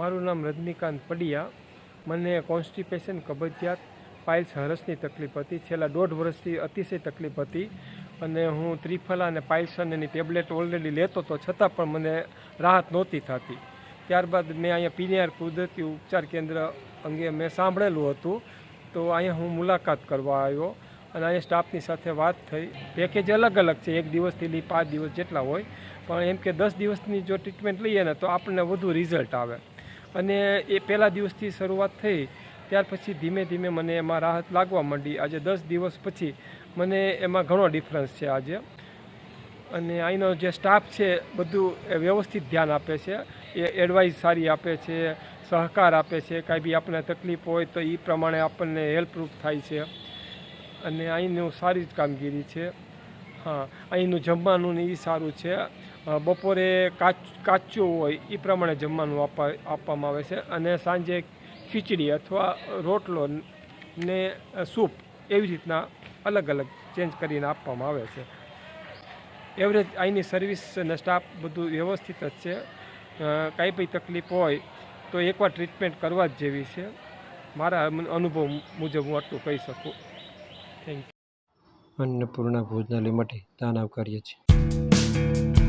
મારું નામ રજનીકાંત પડિયા. મને કોન્સ્ટિપેશન કબજિયાત પાઇલ્સ હરસની તકલીફ હતી. છેલ્લા દોઢ વર્ષથી અતિશય તકલીફ હતી અને હું ત્રિફલા અને પાઇલ્સન એની ટેબ્લેટ ઓલરેડી લેતો હતો છતાં પણ મને રાહત નહોતી થતી. ત્યારબાદ મેં અહીંયા પીનીઆર કુદરતી ઉપચાર કેન્દ્ર અંગે મેં સાંભળેલું હતું. તો અહીંયા હું મુલાકાત કરવા આવ્યો અને અહીંયા સ્ટાફની સાથે વાત થઈ. પેકેજ અલગ અલગ છે, એક દિવસથી લઈ પાંચ દિવસ જેટલા હોય. પણ એમ કે દસ દિવસની જો ટ્રીટમેન્ટ લઈએ ને તો આપણને વધુ રિઝલ્ટ આવે. અને એ પહેલા દિવસથી શરૂઆત થઈ, ત્યાર પછી ધીમે ધીમે મને એમાં રાહત લાગવા માંડી. આજે દસ દિવસ પછી મને એમાં ઘણો ડિફરન્સ છે આજે. અને અહીંનો જે સ્ટાફ છે, બધું એ વ્યવસ્થિત ધ્યાન આપે છે. એ એડવાઇસ સારી આપે છે, સહકાર આપે છે. કાંઈ બી આપણને તકલીફ હોય તો એ પ્રમાણે આપણને હેલ્પરૂપ થાય છે. અને અહીંનું સારી જ કામગીરી છે. હા, અહીંનું જમવાનું ને એ સારું છે. બપોરે કાચ, કાચું હોય એ પ્રમાણે જમવાનું આપવા આપવામાં આવે છે. અને સાંજે ખીચડી અથવા રોટલો ને સૂપ એવી રીતના અલગ અલગ ચેન્જ કરીને આપવામાં આવે છે. એવરેજ અહીંની સર્વિસ અને સ્ટાફ બધું વ્યવસ્થિત જ છે. કાંઈ બી તકલીફ હોય તો એકવાર ટ્રીટમેન્ટ કરવા જ જેવી છે. મારા અનુભવ મુજબ હું આટલું કહી શકું. અન્નપૂર્ણા ભોજનાલય માટે દાન આવકારીએ છીએ.